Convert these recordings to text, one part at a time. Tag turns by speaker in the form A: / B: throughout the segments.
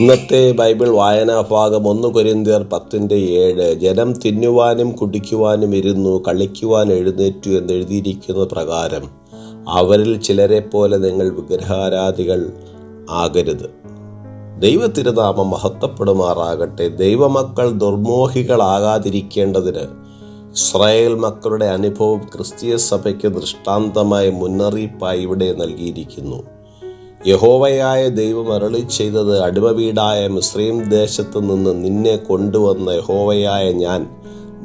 A: ഇന്നത്തെ ബൈബിൾ വായനാ ഭാഗം ഒന്ന് കൊരിന്തിയർ പത്തിന്റെ ഏഴ്. ജനം തിന്നുവാനും കുടിക്കുവാനും ഇരുന്നു കളിക്കുവാൻ എഴുന്നേറ്റു എന്ന് എഴുതിയിരിക്കുന്ന പ്രകാരം അവരിൽ ചിലരെ പോലെ നിങ്ങൾ വിഗ്രഹാരാധികൾ ആകരുത്. ദൈവത്തിരുനാമം മഹത്വപ്പെടുമാറാകട്ടെ. ദൈവമക്കൾ ദുർമോഹികളാകാതിരിക്കേണ്ടതിന് ഇസ്രായേൽ മക്കളുടെ അനുഭവം ക്രിസ്തീയ സഭയ്ക്ക് ദൃഷ്ടാന്തമായ മുന്നറിയിപ്പായി ഇവിടെ നൽകിയിരിക്കുന്നു. യഹോവയായ ദൈവം അരളി ചെയ്തത് അടിമവീടായ മുസ്ലിം ദേശത്ത് നിന്ന് നിന്നെ കൊണ്ടുവന്ന യഹോവയായ ഞാൻ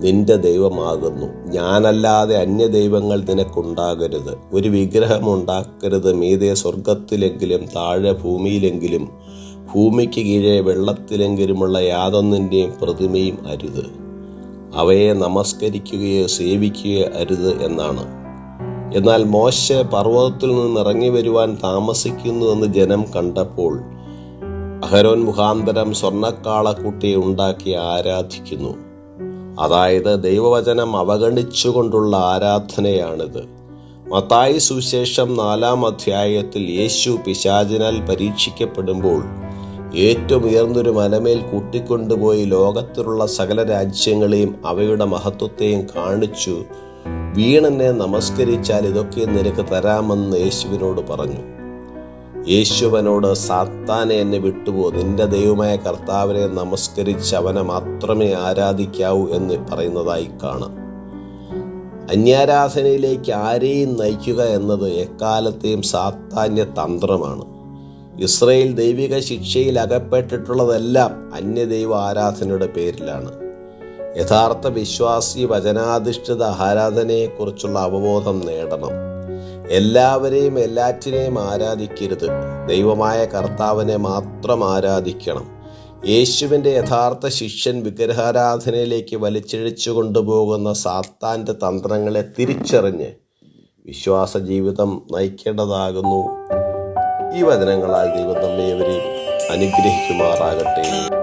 A: നിന്റെ ദൈവമാകുന്നു. ഞാനല്ലാതെ അന്യ ദൈവങ്ങൾ നിനക്കുണ്ടാകരുത്. ഒരു വിഗ്രഹം ഉണ്ടാക്കരുത്. മീതെ സ്വർഗത്തിലെങ്കിലും താഴെ ഭൂമിയിലെങ്കിലും ഭൂമിക്ക് കീഴെ വെള്ളത്തിലെങ്കിലുമുള്ള യാതൊന്നിന്റെയും പ്രതിമയും അരുത്. അവയെ നമസ്കരിക്കുകയോ സേവിക്കുകയോ അരുത് എന്നാണ്. എന്നാൽ മോശ പർവതത്തിൽ നിന്ന് ഇറങ്ങി വരുവാൻ താമസിക്കുന്നുവെന്ന് ജനം കണ്ടപ്പോൾ അഹരോൻ മുഖാന്തരം സ്വർണക്കാളക്കുട്ടിയെ ഉണ്ടാക്കി ആരാധിക്കുന്നു. അതായത് ദൈവവചനം അവഗണിച്ചുകൊണ്ടുള്ള ആരാധനയാണിത്. മത്തായി സുശേഷം നാലാം അധ്യായത്തിൽ യേശു പിശാചിനാൽ പരീക്ഷിക്കപ്പെടുമ്പോൾ ഏറ്റവും ഉയർന്നൊരു മലമേൽ കൂട്ടിക്കൊണ്ടുപോയി ലോകത്തിലുള്ള സകല രാജ്യങ്ങളെയും അവയുടെ മഹത്വത്തെയും കാണിച്ചു വീണെന്നെ നമസ്കരിച്ചാൽ ഇതൊക്കെ നിനക്ക് തരാമെന്ന് യേശുവിനോട് പറഞ്ഞു. യേശുവനോട് സാത്താനെ എന്നെ വിട്ടുപോ. നിന്റെ ദൈവമായ കർത്താവിനെ നമസ്കരിച്ച് അവനെ മാത്രമേ ആരാധിക്കാവൂ എന്ന് പറയുന്നതായി കാണാം. അന്യാരാധനയിലേക്ക് ആരെയും നയിക്കുക എന്നത് എക്കാലത്തെയും സാത്താന്യ തന്ത്രമാണ്. ഇസ്രയേൽ ദൈവിക ശിക്ഷയിൽ അകപ്പെട്ടിട്ടുള്ളതെല്ലാം അന്യദൈവ ആരാധനയുടെ പേരിലാണ്. യഥാർത്ഥ വിശ്വാസി വചനാധിഷ്ഠിത ആരാധനയെക്കുറിച്ചുള്ള അവബോധം നേടണം. എല്ലാവരെയും എല്ലാറ്റിനെയും ആരാധിക്കരുത്. ദൈവമായ കർത്താവിനെ മാത്രം ആരാധിക്കണം. യേശുവിന്റെ യഥാർത്ഥ ശിഷ്യൻ വിഗ്രഹാരാധനയിലേക്ക് വലിച്ചിഴച്ചു കൊണ്ടുപോകുന്ന സാത്താന്റെ തന്ത്രങ്ങളെ തിരിച്ചറിഞ്ഞ് വിശ്വാസ ജീവിതം നയിക്കേണ്ടതാകുന്നു. ഈ വചനങ്ങളാൽ ദൈവം നമ്മേവരെയും അനുഗ്രഹിക്കുമാറാകട്ടെ.